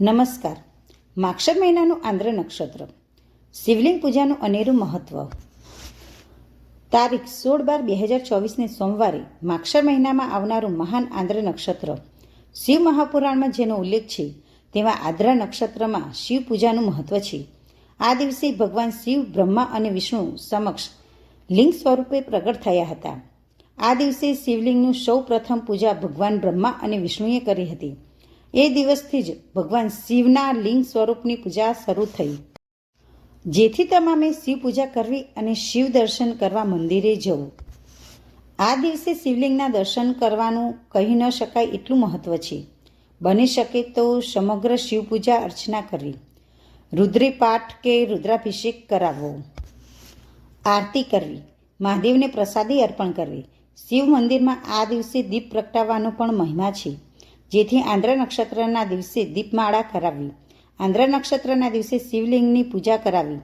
નમસ્કાર. માક્ષર મહિનાનું આંધ્ર નક્ષત્ર. શિવલિંગ પૂજાનું અનેરું મહત્વ. તારીખ સોળ બાર બે હજાર ચોવીસને સોમવારે માક્ષર મહિનામાં આવનારું મહાન આંદ્ર નક્ષત્ર. શિવ મહાપુરાણમાં જેનો ઉલ્લેખ છે તેમાં આદ્રા નક્ષત્રમાં શિવ પૂજાનું મહત્વ છે. આ દિવસે ભગવાન શિવ, બ્રહ્મા અને વિષ્ણુ સમક્ષ લિંગ સ્વરૂપે પ્રગટ થયા હતા. આ દિવસે શિવલિંગનું સૌ પ્રથમ પૂજા ભગવાન બ્રહ્મા અને વિષ્ણુએ કરી હતી. એ દિવસથી જ ભગવાન શિવના લિંગ સ્વરૂપની પૂજા શરૂ થઈ. જેથી તમામે શિવ પૂજા કરવી અને શિવ દર્શન કરવા મંદિરે જવું. આ દિવસે શિવલિંગના દર્શન કરવાનું કહી ન શકાય એટલું મહત્વ છે. બની શકે તો સમગ્ર શિવ પૂજા અર્ચના કરવી. રુદ્રી પાઠ કે રુદ્રાભિષેક કરાવવો. આરતી કરવી. મહાદેવને પ્રસાદી અર્પણ કરવી. શિવ મંદિરમાં આ દિવસે દીપ પ્રગટાવવાનો પણ મહિમા છે. જેથી આંધ્ર નક્ષત્રના દિવસે દીપમાળા કરાવવી આંધ્ર નક્ષત્રના દિવસે શિવલિંગની પૂજા કરાવી.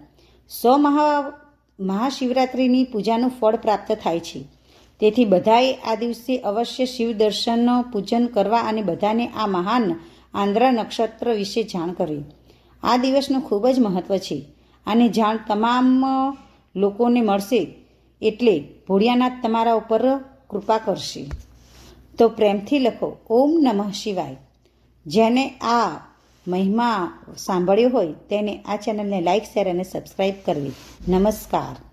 સો મહા, મહાશિવરાત્રિની પૂજાનું ફળ પ્રાપ્ત થાય છે. તેથી બધાએ આ દિવસે અવશ્ય શિવ દર્શનનો પૂજન કરવા અને બધાને આ મહાન આંધ્ર નક્ષત્ર વિશે જાણ કરવી. આ દિવસનું ખૂબ જ મહત્ત્વ છે. અને જાણ તમામ લોકોને મળશે એટલે ભોળિયાનાથ તમારા ઉપર કૃપા કરશે. તો પ્રેમથી લખો, ઓમ નમઃ શિવાય. જેને આ મહિમા સાંભળ્યો હોય તેને આ ચેનલને લાઈક શેર અને સબસ્ક્રાઈબ કરવી. નમસ્કાર.